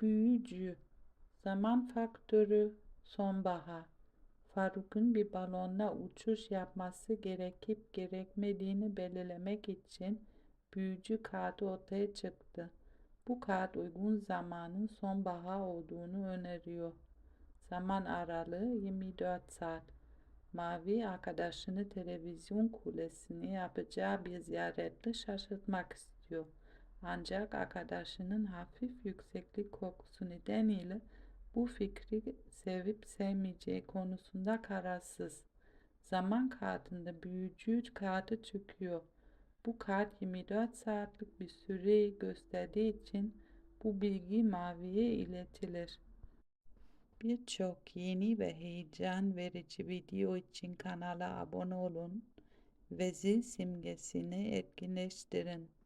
Büyücü Zaman faktörü Sonbahar Faruk'un bir balonla uçuş yapması gerekip gerekmediğini belirlemek için büyücü kağıdı ortaya çıktı. Bu kağıt uygun zamanın sonbahar olduğunu öneriyor. Zaman aralığı 24 saat. Mavi arkadaşını televizyon kulesini yapacağı bir ziyaretle şaşırtmak istiyor. Ancak arkadaşının hafif yükseklik korkusu nedeniyle bu fikri sevip sevmeyeceği konusunda kararsız. Zaman kartında büyücü kağıdı çıkıyor. Bu kart 24 saatlik bir süreyi gösterdiği için bu bilgi maviye iletilir. Birçok yeni ve heyecan verici video için kanala abone olun ve zil simgesini etkinleştirin.